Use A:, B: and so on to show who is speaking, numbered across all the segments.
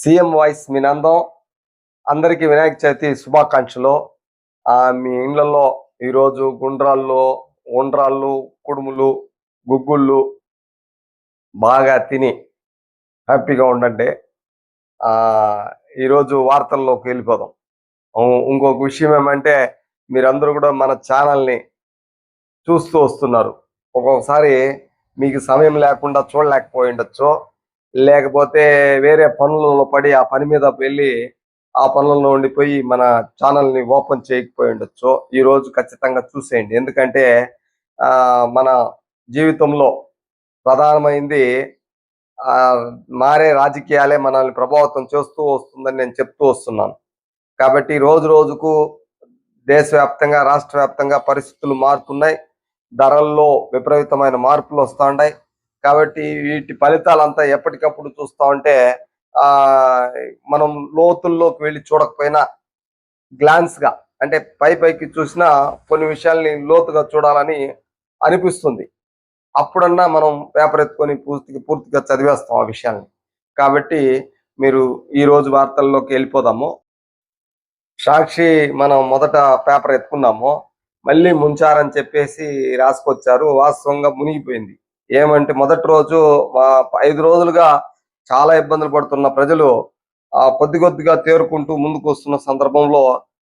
A: CM voice మీ నందం అందరికీ వినాయక చవితి శుభాకాంక్షలు. మీ ఇండ్లలో ఈరోజు గుండ్రాళ్ళు ఉండ్రాళ్ళు కుడుములు గుగ్గుళ్ళు బాగా తిని హ్యాపీగా ఉండండి. ఈరోజు వార్తల్లోకి వెళ్ళిపోదాం. ఇంకొక విషయం ఏమంటే మీరందరూ కూడా మన ఛానల్ని చూస్తూ వస్తున్నారు. ఒక్కొక్కసారి మీకు సమయం లేకుండా చూడలేకపోయి ఉండొచ్చు. లేకపోతే వేరే పనులలో పడి ఆ పని మీద వెళ్ళి ఆ పనులలో ఉండిపోయి మన ఛానల్ని ఓపెన్ చేయకపోయి ఉండొచ్చు. ఈ రోజు ఖచ్చితంగా చూసేయండి. ఎందుకంటే ఆ మన జీవితంలో ప్రధానమైంది ఆ మారే రాజకీయాలే మనల్ని ప్రభావితం చేస్తూ వస్తుందని నేను చెప్తూ వస్తున్నాను. కాబట్టి రోజు రోజుకు దేశవ్యాప్తంగా రాష్ట్ర వ్యాప్తంగా పరిస్థితులు మారుతున్నాయి. ధరల్లో విపరీతమైన మార్పులు వస్తున్నాయి కాబట్టి వీటి ఫలితాలంతా ఎప్పటికప్పుడు చూస్తూ ఉంటే ఆ మనం లోతుల్లోకి వెళ్ళి చూడకపోయినా గ్లాన్స్గా అంటే పై పైకి చూసినా కొన్ని విషయాల్ని లోతుగా చూడాలని అనిపిస్తుంది. అప్పుడన్నా మనం పేపర్ ఎత్తుకొని పూర్తిగా పూర్తిగా చదివేస్తాం ఆ విషయాన్ని కాబట్టి మీరు ఈ రోజు వార్తల్లోకి వెళ్ళిపోదాము. సాక్షి మనం మొదట పేపర్ ఎత్తుకున్నాము. మళ్ళీ ముంచారని చెప్పేసి రాసుకొచ్చారు. వాస్తవంగా మునిగిపోయింది. ఏమంటే మొదటి రోజు ఐదు రోజులుగా చాలా ఇబ్బందులు పడుతున్న ప్రజలు ఆ కొద్ది కొద్దిగా తేరుకుంటూ ముందుకు వస్తున్న సందర్భంలో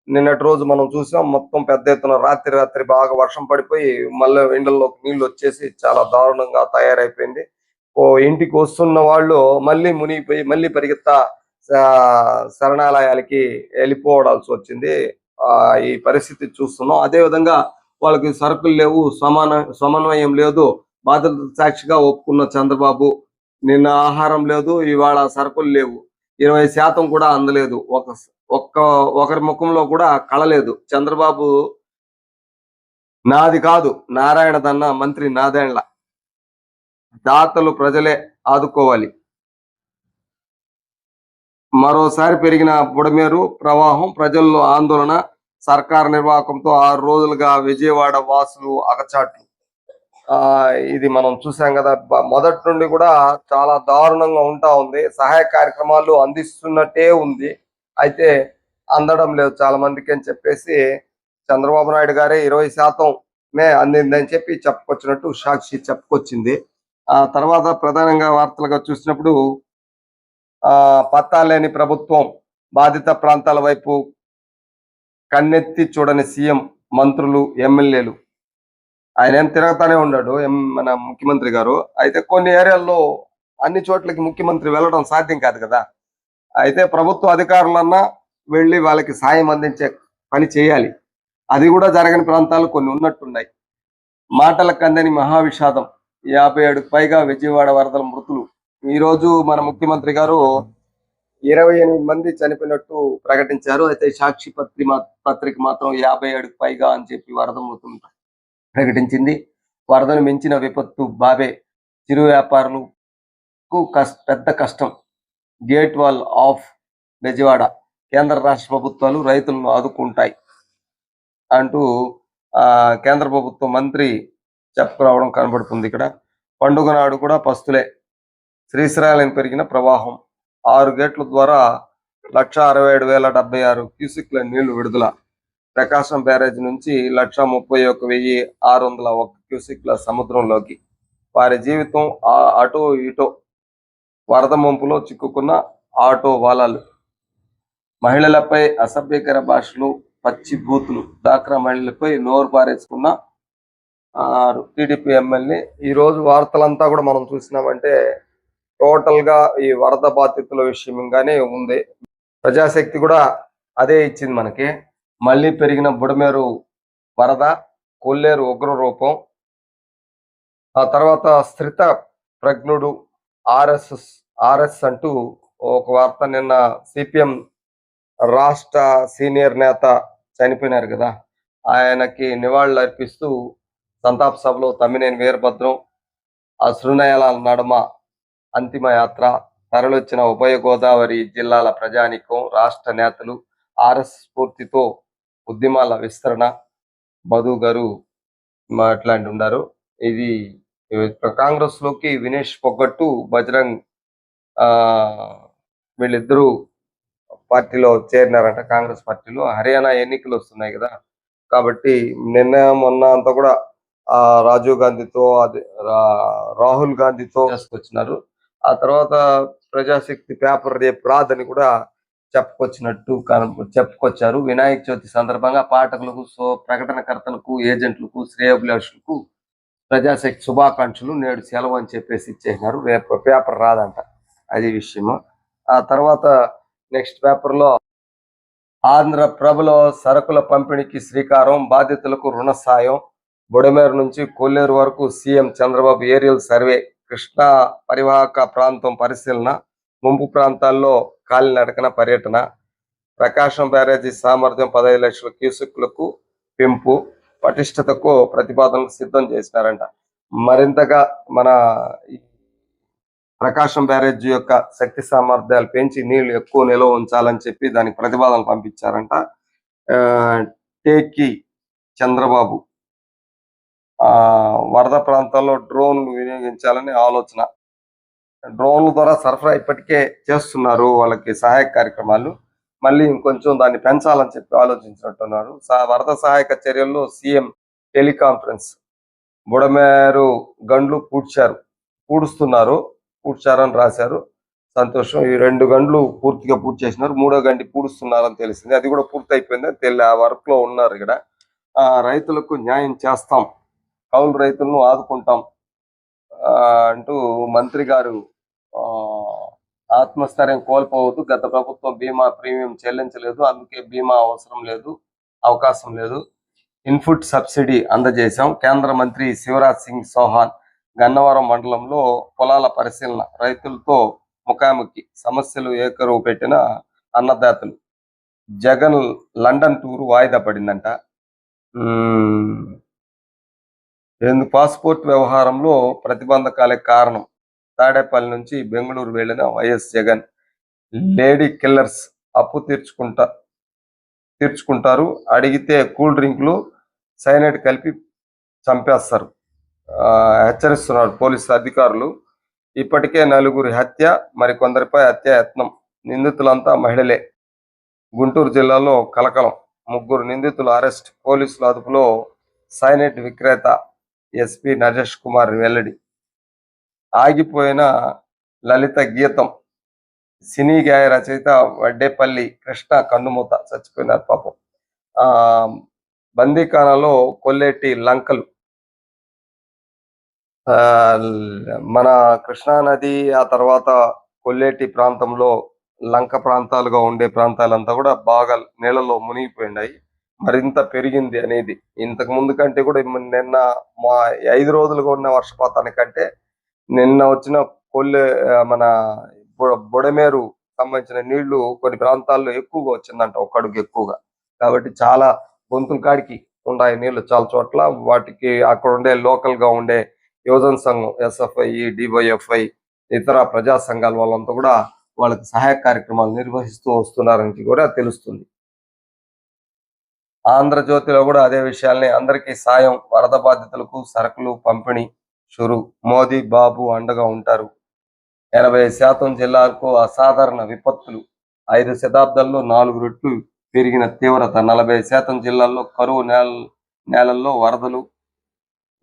A: నిన్నటి రోజు మనం చూసాం మొత్తం పెద్ద ఎత్తున రాత్రి రాత్రి బాగా వర్షం పడిపోయి మళ్ళీ ఎండల్లోకి నీళ్ళు వచ్చేసి చాలా దారుణంగా తయారైపోయింది. ఓ ఇంటికి వస్తున్న వాళ్ళు మళ్ళీ మునిగిపోయి మళ్ళీ పరిగెత్తా శరణాలయాలకి వెళ్ళిపోవడాల్సి వచ్చింది. ఆ ఈ పరిస్థితి చూస్తున్నాం. అదే విధంగా వాళ్ళకి సరుకులు లేవు సమాన సమన్వయం లేదు. బాధ్యత సాక్షిగా ఒప్పుకున్న చంద్రబాబు నిన్న ఆహారం లేదు ఇవాళ సరుకులు లేవు. ఇరవై శాతం కూడా అందలేదు. ఒక ఒక్క ఒకరి ముఖంలో కూడా కళలేదు. చంద్రబాబు నాది కాదు. నారాయణ దన్న మంత్రి నాదేండ్ల. దాతలు ప్రజలే ఆదుకోవాలి. మరోసారి పెరిగిన బుడమేరు ప్రవాహం ప్రజల్లో ఆందోళన సర్కార్ నిర్వాహకంతో ఆరు రోజులుగా విజయవాడ వాసులు అగచాట్లు. ఇది మనం చూసాం కదా మొదటి నుండి కూడా చాలా దారుణంగా ఉంటా ఉంది. సహాయ కార్యక్రమాలు అందిస్తున్నట్టే ఉంది. అయితే అందడం లేదు చాలా మందికి అని చెప్పేసి చంద్రబాబు నాయుడు గారే ఇరవై శాతంనే అందిందని చెప్పి చెప్పుకొచ్చినట్టు సాక్షి చెప్పుకొచ్చింది. ఆ తర్వాత ప్రధానంగా వార్తలుగా చూసినప్పుడు ఆ పత్తా లేని ప్రభుత్వం బాధిత ప్రాంతాల వైపు కన్నెత్తి చూడని సీఎం మంత్రులు ఎమ్మెల్యేలు. ఆయన ఏం తిరగతానే ఉన్నాడు ఎం- మన ముఖ్యమంత్రి గారు. అయితే కొన్ని ఏరియాల్లో అన్ని చోట్లకి ముఖ్యమంత్రి వెళ్ళడం సాధ్యం కాదు కదా. అయితే ప్రభుత్వ అధికారులన్నా వెళ్ళి వాళ్ళకి సాయం అందించే పని చేయాలి. అది కూడా జరగని ప్రాంతాలు కొన్ని ఉన్నట్టున్నాయి. మాటలకు అందని మహావిషాదం. యాభై ఏడుకు పైగా విజయవాడ వరదల మృతులు. ఈ రోజు మన ముఖ్యమంత్రి గారు ఇరవై ఎనిమిది మంది చనిపోయినట్టు ప్రకటించారు. అయితే సాక్షి పత్రి పత్రిక మాత్రం యాభై ఏడుకు పైగా అని చెప్పి వరద మృతులు ప్రకటించింది. వరదను మించిన విపత్తు బాబే. చిరు వ్యాపారులకు కస్- పెద్ద కష్టం. గేట్ వాల్ ఆఫ్ బెజవాడ కేంద్ర రాష్ట్ర ప్రభుత్వాలు రైతులను ఆదుకుంటాయి అంటూ ఆ కేంద్ర ప్రభుత్వ మంత్రి చెప్పుకురావడం కనబడుతుంది ఇక్కడ. పండుగ నాడు కూడా పస్తులే శ్రీశైలం పెరిగిన ప్రవాహం. ఆరు గేట్ల ద్వారా లక్ష అరవై ఏడు వేల డెబ్బై ఆరు క్యూసిక్ల నీళ్ళు విడుదల. ప్రకాశం బ్యారేజ్ నుంచి లక్ష ముప్పై ఒక వెయ్యి ఆరు వందల ఒక క్యూసిక్ల సముద్రంలోకి వారి జీవితం ఆ అటో ఇటో వరద ముంపులో చిక్కుకున్న ఆటో వాలాలు. మహిళలపై అసభ్యకర భాషలు పచ్చి బూతులు డాక్రా మహిళలపై నోరు పారేసుకున్న టీడీపీ ఎమ్మెల్యే. ఈ రోజు వార్తలంతా కూడా మనం చూసినామంటే టోటల్గా ఈ వరద బాధితుల విషయంగానే ఉంది. ప్రజాశక్తి కూడా అదే ఇచ్చింది మనకి. మళ్ళీ పెరిగిన బుడమేరు వరద కొల్లేరు ఉగ్ర రూపం ఆ తర్వాత స్థిత ప్రజ్ఞుడు ఆర్ఎస్ఎస్ ఆర్ఎస్ అంటూ ఒక వార్త నిన్న సిపిఎం రాష్ట్ర సీనియర్ నేత చనిపోయినారు కదా. ఆయనకి నివాళులు అర్పిస్తూ సంతాప సభలో తమ్మినేని వీరభద్రం అశ్రునయాల నడుమ అంతిమ యాత్ర తరలొచ్చిన ఉభయ గోదావరి జిల్లాల ప్రజానికం రాష్ట్ర నేతలు ఆర్ఎస్ స్ఫూర్తితో ఉద్యమాల విస్తరణ మధు గారు మాట్లాడి ఉన్నారు ఇది కాంగ్రెస్లోకి వినేష్ పొగ్గట్టు బజరంగ్ ఆ వీళ్ళిద్దరూ పార్టీలో చేరినారంట. కాంగ్రెస్ పార్టీలో హర్యానా ఎన్నికలు వస్తున్నాయి కదా. కాబట్టి నిన్న మొన్న అంతా కూడా ఆ రాజీవ్ గాంధీతో అది రాహుల్ గాంధీతో చేసుకొచ్చినారు ఆ తర్వాత ప్రజాశక్తి పేపర్ రేపు రాదని కూడా చెప్పుకొచ్చినట్టు చెప్పుకొచ్చారు. వినాయక చవితి సందర్భంగా పాఠకులకు సో ప్రకటనకర్తలకు ఏజెంట్లకు శ్రేయోభిలాషులకు ప్రజాశక్తి శుభాకాంక్షలు నేడు సెలవు అని చెప్పేసి ఇచ్చేసినారు. రేపు పేపర్ రాదంట అది విషయము. ఆ తర్వాత నెక్స్ట్ పేపర్లో ఆంధ్ర ప్రభలో సరుకుల పంపిణీకి శ్రీకారం బాధితులకు రుణ సాయం. బుడమేరు నుంచి కొల్లేరు వరకు CM Chandrababu aerial survey Krishna పరివాహక ప్రాంతం పరిశీలన. ముంపు ప్రాంతాల్లో కాలినడకన పర్యటన ప్రకాశం బ్యారేజీ సామర్థ్యం పదహైదు లక్షల క్యూసెక్లకు పెంపు పటిష్టతకు ప్రతిపాదనలు సిద్ధం చేసినారంట. మరింతగా మన ప్రకాశం బ్యారేజ్ యొక్క శక్తి సామర్థ్యాలు పెంచి నీళ్ళు ఎక్కువ నిల్వ ఉంచాలని చెప్పి దానికి ప్రతిపాదనలు పంపించారంట. ఆ, టేకి చంద్రబాబు. ఆ వరద ప్రాంతాల్లో డ్రోన్లు వినియోగించాలని ఆలోచన డ్రోన్ల ద్వారా సరఫరా ఇప్పటికే చేస్తున్నారు వాళ్ళకి సహాయక కార్యక్రమాలు. మళ్ళీ ఇంకొంచెం దాన్ని పెంచాలని చెప్పి ఆలోచించినట్టున్నారు. వరద సహాయక చర్యల్లో సీఎం టెలికాన్ఫరెన్స్. బుడమేరు గండ్లు పూడ్చారు. పూడుస్తున్నారు. పూడ్చారని రాశారు. సంతోషం. ఈ రెండు గంటలు పూర్తిగా పూర్తి చేసినారు మూడో గంటి పూడుస్తున్నారని తెలిసింది. అది కూడా పూర్తి అయిపోయింది తెలి ఆ వర్క్లో ఉన్నారు ఇక్కడ. ఆ రైతులకు న్యాయం చేస్తాం. కౌలు రైతులను ఆదుకుంటాం. అంటూ మంత్రి గారు ఆ, ఆత్మస్థైర్యం కోల్పోవద్దు. గత ప్రభుత్వం బీమా ప్రీమియం చెల్లించలేదు. అందుకే బీమా అవసరం లేదు అవకాశం లేదు. ఇన్పుట్ సబ్సిడీ అందజేశాం. కేంద్ర మంత్రి శివరాజ్ సింగ్ చౌహాన్ గన్నవరం మండలంలో పొలాల పరిశీలన రైతులతో ముఖాముఖి సమస్యలు ఏకరువు పెట్టిన అన్నదాతలు. జగన్ లండన్ టూర్ వాయిదా పడిందంట. మ్మ్. పాస్పోర్ట్ వ్యవహారంలో ప్రతిబంధకాలే కారణం. తాడేపల్లి నుంచి బెంగళూరు వెళ్ళిన వైఎస్ జగన్. లేడీ కిల్లర్స్ అప్పు తీర్చుకుంటా తీర్చుకుంటారు. అడిగితే కూల్ డ్రింక్లు సైనైడ్ కలిపి చంపేస్తారు. ఆ, హెచ్చరిస్తున్నారు పోలీసు అధికారులు. ఇప్పటికే నలుగురి హత్య మరికొందరిపై హత్యాయత్నం నిందితులంతా మహిళలే. గుంటూరు జిల్లాలో కలకలం. ముగ్గురు నిందితులు అరెస్ట్. పోలీసుల అదుపులో సైనైట్ విక్రేత ఎస్పి నరేష్ కుమార్ వెల్లడి. ఆగిపోయిన లలిత గీతం సినీ గాయ రచయిత వడ్డేపల్లి కృష్ణ కన్నుమూత చచ్చిపోయినారు పాపం. ఆ బందీఖానాలో కొల్లేటి లంకలు. ఆ, మన కృష్ణా నది ఆ తర్వాత కొల్లేటి ప్రాంతంలో లంక ప్రాంతాలుగా ఉండే ప్రాంతాలంతా కూడా బాగా నీళ్ళలో మునిగిపోయినాయి మరింత పెరిగింది అనేది. ఇంతకు ముందు కంటే కూడా నిన్న మా ఐదు రోజులుగా ఉన్న వర్షపాతానికంటే నిన్న వచ్చిన కొల్లె మన బు- బుడమేరు సంబంధించిన నీళ్ళు కొన్ని ప్రాంతాల్లో ఎక్కువగా వచ్చిందంట ఒక ఎక్కువగా. కాబట్టి చాలా గొంతుల కాడికి ఉన్నాయి నీళ్ళు చాలా చోట్ల. వాటికి అక్కడ ఉండే లోకల్గా ఉండే యువజన సంఘం ఎస్ఎఫ్ఐ డివైఎఫ్ఐ ఇతర ప్రజా సంఘాల వాళ్ళంతా కూడా వాళ్ళకి సహాయ కార్యక్రమాలు నిర్వహిస్తూ వస్తున్నారని కూడా తెలుస్తుంది. ఆంధ్రజ్యోతిలో కూడా అదే విషయాల్ని అందరికీ సాయం వరద బాధితులకు సరుకులు పంపిణీ షురు. మోదీ బాబు అండగా ఉంటారు. ఎనభై శాతం జిల్లాలకు అసాధారణ విపత్తులు. ఐదు శతాబ్దాల్లో నాలుగు రెట్లు పెరిగిన తీవ్రత. నలభై శాతం జిల్లాల్లో కరువు నేల నేలల్లో వరదలు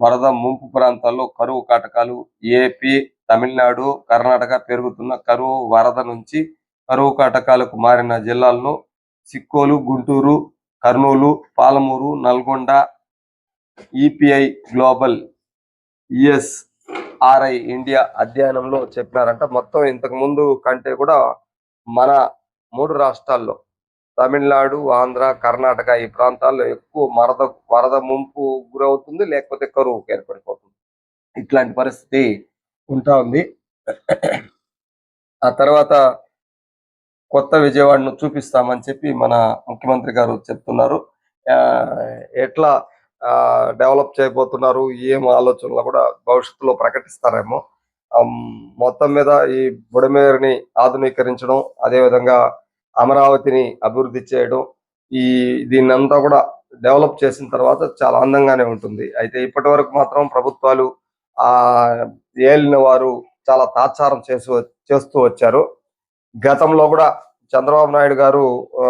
A: వరద ముంపు ప్రాంతాల్లో కరువు కాటకాలు. ఏపీ తమిళనాడు కర్ణాటక పెరుగుతున్న కరువు వరద నుంచి కరువు కాటకాలకు మారిన జిల్లాల్లో Sikkolu Guntur Kurnool Palamuru Nalgonda EPI global US India అధ్యయనంలో చెప్పినారంట. మొత్తం ఇంతకు ముందు కంటే కూడా మన మూడు రాష్ట్రాల్లో తమిళనాడు ఆంధ్ర కర్ణాటక ఈ ప్రాంతాల్లో ఎక్కువ వరద వరద ముంపు గురవుతుంది లేకపోతే కరువు ఏర్పడిపోతుంది. ఇట్లాంటి పరిస్థితి ఉంటా ఉంది. ఆ తర్వాత కొత్త విజయవాడను చూపిస్తామని చెప్పి మన ముఖ్యమంత్రి గారు చెప్తున్నారు. ఆ, ఎట్లా డెవలప్ చేయబోతున్నారు ఏం ఆలోచనలు కూడా భవిష్యత్తులో ప్రకటిస్తారేమో. మొత్తం మీద ఈ బుడమేరుని ఆధునీకరించడం అదేవిధంగా అమరావతిని అభివృద్ధి చేయడం ఈ దీన్ని అంతా కూడా డెవలప్ చేసిన తర్వాత చాలా అందంగానే ఉంటుంది. అయితే ఇప్పటి వరకు మాత్రం ప్రభుత్వాలు ఆ ఏలిన వారు చాలా తాత్సారం చేసి చేస్తూ వచ్చారు. గతంలో కూడా చంద్రబాబు నాయుడు గారు ఆ,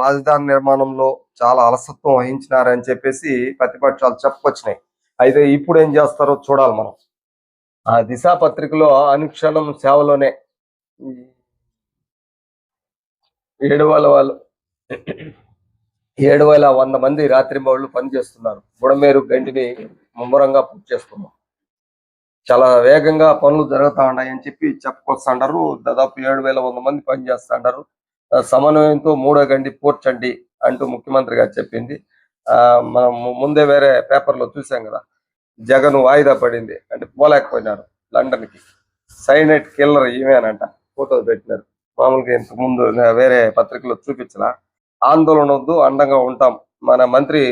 A: రాజధాని నిర్మాణంలో చాలా అలసత్వం వహించినారని చెప్పేసి ప్రతిపక్షాలు చెప్పుకొచ్చినాయి. అయితే ఇప్పుడు ఏం చేస్తారో చూడాలి మనం. ఆ దిశ పత్రికలో అనుక్షణం సేవలోనే ఏడు వేల వాళ్ళు ఏడు వేల వంద మంది రాత్రి మౌళ్ళు పనిచేస్తున్నారు. బుడమేరు గంటిని ముమ్మరంగా పూర్తి చేస్తున్నాం చాలా వేగంగా పనులు జరుగుతా ఉన్నాయని చెప్పి చెప్పుకొస్తుంటారు. దాదాపు ఏడు వేల వంద మంది పనిచేస్తుంటారు సమన్వయంతో మూడో గండి పోర్చండి అంటూ ముఖ్యమంత్రి గారు చెప్పింది. ఆ మనం ముందే వేరే పేపర్లో చూసాం కదా జగన్ వాయిదా పడింది అంటే పోలేకపోయినారు లండన్కి సైనైట్ కిల్లర్ ఈమెనంట ఫోటోలు పెట్టినారు. మామూలుగా ఇంతకు ముందు వేరే పత్రికలో చూపించిన ఆందోళన వద్దు అండంగా ఉంటాం. మన మంత్రి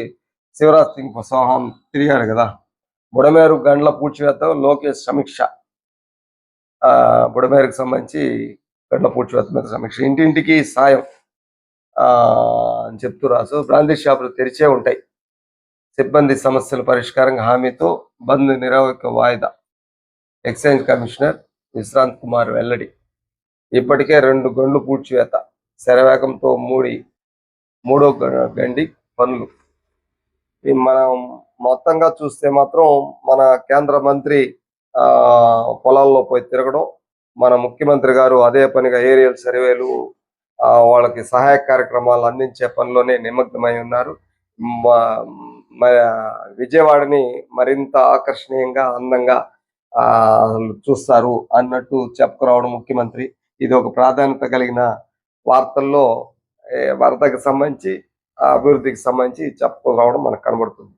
A: శివరాజ్ సింగ్ చౌహాన్ తిరిగాడు కదా. బుడమేరు గండ్ల పూడ్చివేత లోకేష్ సమీక్ష. ఆ బుడమేరుకు సంబంధించి గండ్ల పూడ్చివేత మీద సమీక్ష. ఇంటింటికి సాయం ఆ అని చెప్తూ రాసు బ్రాందీ షాపులు తెరిచే ఉంటాయి. సిబ్బంది సమస్యల పరిష్కారంగా హామీతో బంద్ నిరవక వాయిదా. ఎక్సైజ్ కమిషనర్ విశ్రాంత్ కుమార్ వెల్లడి. ఇప్పటికే రెండు గండ్లు పూడ్చివేత. శరవేగంతో మూడి మూడో గండి పనులు. మనం మొత్తంగా చూస్తే మాత్రం మన కేంద్ర మంత్రి ఆ పొలాల్లో పోయి తిరగడం మన ముఖ్యమంత్రి గారు అదే పనిగా ఏరియల్ సర్వేలు ఆ వాళ్ళకి సహాయ కార్యక్రమాలు అందించే పనిలోనే నిమగ్నమై ఉన్నారు. విజయవాడని మరింత ఆకర్షణీయంగా అందంగా ఆ చూస్తారు అన్నట్టు చెప్పుకురావడం ముఖ్యమంత్రి. ఇది ఒక ప్రాధాన్యత కలిగిన వార్తల్లో ఏ, వరదకు సంబంధించి అభివృద్ధికి సంబంధించి చెప్పుకురావడం మనకు కనబడుతుంది.